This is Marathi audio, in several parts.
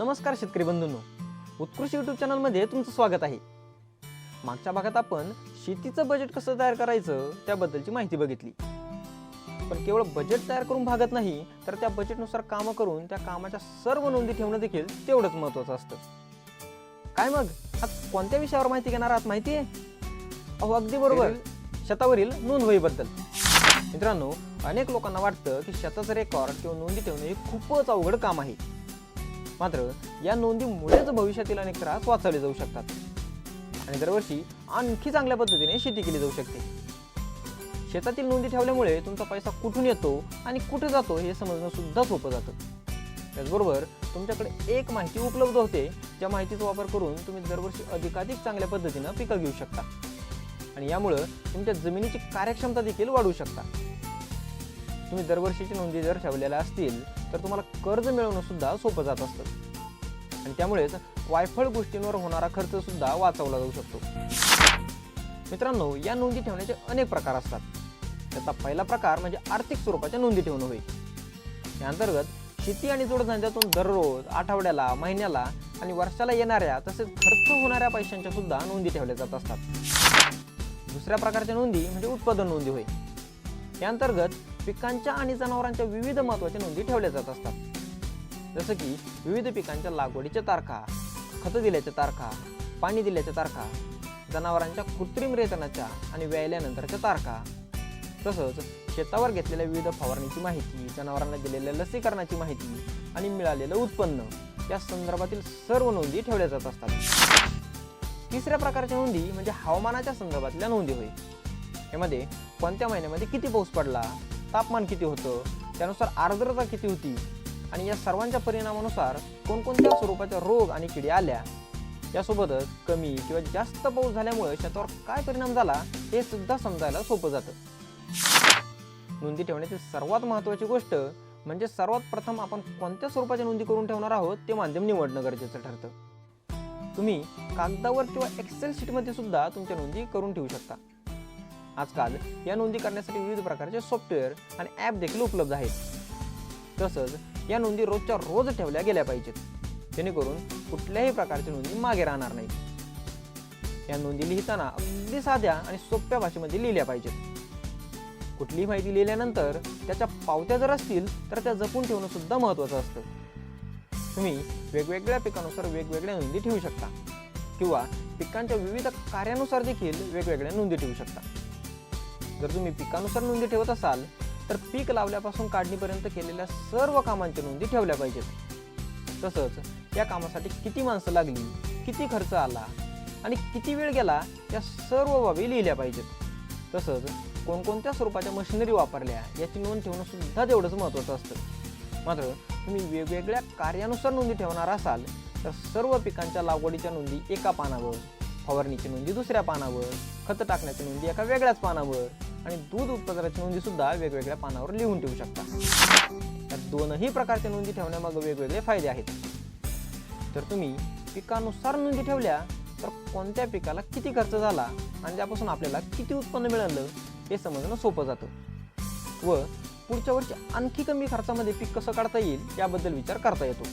नमस्कार शेतकरी बंधूंनो. उत्कृष्ट यूट्यूब चॅनलमध्ये तुमचं स्वागत आहे. मागच्या भागात आपण शेतीचं बजेट कसं तयार करायचं त्याबद्दलची माहिती बघितली. पण केवळ बजेट तयार करून भागत नाही तर त्या बजेटनुसार कामं करून त्या कामाच्या सर्व नोंदी ठेवणं देखील तेवढंच महत्त्वाचं असतं. काय मग? आज कोणत्या विषयावर माहिती घेणार आहात माहिती आहे? अहो अगदी बरोबर. शेतावरील नोंदवहीबद्दल. मित्रांनो अनेक लोकांना वाटतं की शेताचं रेकॉर्ड किंवा नोंदी ठेवणं हे खूपच अवघड काम आहे. मात्र या नोंदीमुळेच भविष्यातील अनेक त्रास वाचवले जाऊ शकतात. आणि दरवर्षी आणखी चांगल्या पद्धतीने शेती केली जाऊ शकते. शेतातील नोंदी ठेवल्यामुळे तुमचा पैसा कुठून येतो आणि कुठे जातो हे समजणं सुद्धा सोपं जातं. त्याचबरोबर तुमच्याकडे एक माहिती उपलब्ध होते ज्या माहितीचा वापर करून तुम्ही दरवर्षी अधिकाधिक चांगल्या पद्धतीनं पिकं घेऊ शकता. आणि यामुळं तुमच्या जमिनीची कार्यक्षमता देखील वाढू शकता. तुम्ही दरवर्षीची नोंदी जर ठेवलेल्या असतील तर तुम्हाला कर्ज मिळवणं सुद्धा सोपं जात असतं. आणि त्यामुळेच वायफळ गोष्टींवर होणारा खर्च सुद्धा वाचवला जाऊ शकतो. मित्रांनो या नोंदी ठेवण्याचे अनेक प्रकार असतात. त्याचा पहिला प्रकार म्हणजे आर्थिक स्वरूपाच्या नोंदी ठेवणं होय. या अंतर्गत शेती आणि जोडधंद्यातून दररोज आठवड्याला महिन्याला आणि वर्षाला येणाऱ्या तसेच खर्च होणाऱ्या पैशांच्या सुद्धा नोंदी ठेवल्या जात असतात. दुसऱ्या प्रकारच्या नोंदी म्हणजे उत्पादन नोंदी होय. या अंतर्गत पिकांच्या आणि जनावरांच्या विविध महत्त्वाच्या नोंदी ठेवल्या जात असतात. जसं की विविध पिकांच्या लागवडीच्या तारखा खतं दिल्याच्या तारखा पाणी दिल्याच्या तारखा जनावरांच्या कृत्रिम रेतनाच्या आणि व्यायल्यानंतरच्या तारखा. तसंच शेतावर घेतलेल्या विविध फवारणीची माहिती जनावरांना दिलेल्या लसीकरणाची माहिती आणि मिळालेलं उत्पन्न या संदर्भातील सर्व नोंदी ठेवल्या जात असतात. तिसऱ्या प्रकारच्या नोंदी म्हणजे हवामानाच्या संदर्भातल्या नोंदी होय. यामध्ये कोणत्या महिन्यामध्ये किती पाऊस पडला तापमान किती होतं त्यानुसार आर्द्रता किती होती आणि या सर्वांच्या परिणामानुसार कोणकोणत्या स्वरूपाच्या रोग आणि किडी आल्या यासोबतच कमी किंवा जास्त पाऊस झाल्यामुळे शेतावर काय परिणाम झाला हे सुद्धा समजायला सोपं जातं. नोंदी ठेवण्याची सर्वात महत्त्वाची गोष्ट म्हणजे सर्वात प्रथम आपण कोणत्या स्वरूपाच्या नोंदी करून ठेवणार आहोत ते माध्यम निवडणं गरजेचं ठरतं. तुम्ही कागदावर किंवा एक्सेल शीटमध्ये सुद्धा तुमच्या नोंदी करून ठेवू शकता. आजकाल या नोंदी करण्यासाठी विविध प्रकारचे सॉफ्टवेअर आणि ॲप देखील उपलब्ध आहेत. तसंच या नोंदी रोजच्या रोज ठेवल्या गेल्या पाहिजेत. जेणेकरून कुठल्याही प्रकारच्या नोंदी मागे राहणार नाहीत. या नोंदी लिहिताना अगदी साध्या आणि सोप्या भाषेमध्ये लिहिल्या पाहिजेत. कुठलीही माहिती लिहिल्यानंतर त्याच्या पावत्या जर असतील तर त्या जपून ठेवणं सुद्धा महत्त्वाचं असतं. तुम्ही वेगवेगळ्या पिकानुसार वेगवेगळ्या नोंदी ठेवू शकता किंवा पिकांच्या विविध कार्यानुसार देखील वेगवेगळ्या नोंदी ठेवू शकता. जर तुम्ही पिकानुसार नोंदी ठेवत असाल तर पीक लावल्यापासून काढणीपर्यंत केलेल्या सर्व कामांच्या नोंदी ठेवल्या पाहिजेत. तसंच या कामासाठी किती माणसं लागली किती खर्च आला आणि किती वेळ गेला या सर्व बाबी लिहिल्या पाहिजेत. तसंच कोणकोणत्या स्वरूपाच्या मशिनरी वापरल्या याची नोंद ठेवणं सुद्धा तेवढंच महत्त्वाचं असतं. मात्र तुम्ही वेगवेगळ्या कार्यानुसार नोंदी ठेवणार असाल तर सर्व पिकांच्या लागवडीच्या नोंदी एका पानावर फवारणीची नोंदी दुसऱ्या पानावर खतं टाकण्याची नोंदी एका वेगळ्याच पानावर आणि दूध उत्पादनाची नोंदी सुद्धा वेगवेगळ्या पानावर लिहून ठेवू शकता. तर दोनही प्रकारच्या नोंदी ठेवण्यामागे वेगवेगळे फायदे आहेत. तर तुम्ही पिकानुसार नोंदी ठेवल्या तर कोणत्या पिकाला किती खर्च झाला आणि त्यापासून आपल्याला किती उत्पन्न मिळालं हे समजणं सोपं जातं. व पुढच्या वर्षी आणखी कमी खर्चामध्ये पीक कसं काढता येईल याबद्दल विचार करता येतो.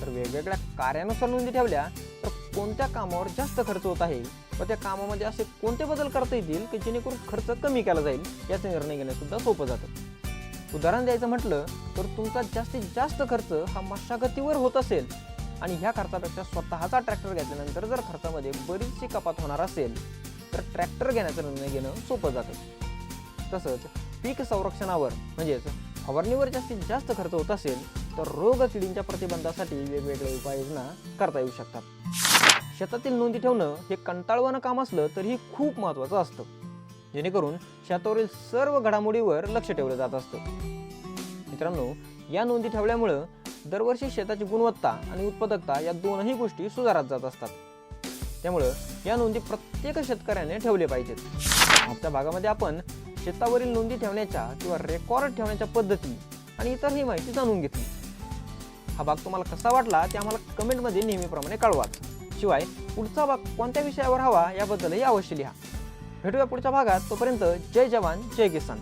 तर वेगवेगळ्या कार्यानुसार नोंदी ठेवल्या तर कोणत्या कामावर जास्त खर्च होत आहे? व त्या कामामध्ये असे कोणते बदल करता येतील की जेणेकरून खर्च कमी केला जाईल? याचा निर्णय घेणंसुद्धा सोपं जातं. उदाहरण द्यायचं म्हटलं तर तुमचा जास्तीत जास्त खर्च हा मशागतीवर होत असेल आणि ह्या खर्चापेक्षा स्वतःचा ट्रॅक्टर घेतल्यानंतर जर खर्चामध्ये बरीचशी कपात होणार असेल तर ट्रॅक्टर घेण्याचा निर्णय घेणं सोपं जातं. तसंच पीक संरक्षणावर म्हणजेच फवारणीवर जास्तीत जास्त खर्च होत असेल तर रोग किडींच्या प्रतिबंधासाठी वेगवेगळ्या उपाययोजना करता येऊ शकतात. शेतातील नोंदी ठेवणं हे कंटाळवानं काम असलं तरीही खूप महत्त्वाचं असतं. जेणेकरून शेतावरील सर्व घडामोडीवर लक्ष ठेवलं जात असतं. मित्रांनो या नोंदी ठेवल्यामुळं दरवर्षी शेताची गुणवत्ता आणि उत्पादकता या दोनही गोष्टी सुधारत जात असतात. त्यामुळं या नोंदी प्रत्येक शेतकऱ्याने ठेवले पाहिजेत. आजच्या भागामध्ये आपण शेतावरील नोंदी ठेवण्याच्या किंवा रेकॉर्ड ठेवण्याच्या पद्धती आणि इतरही माहिती जाणून घेतली. हा भाग तुम्हाला कसा वाटला ते आम्हाला कमेंटमध्ये नेहमीप्रमाणे कळवा. शिवाय पुढचा भाग कोणत्या विषयावर हवा याबद्दलही अवश्य लिहा. भेटूया पुढच्या भागात तोपर्यंत जय जवान जय किसान.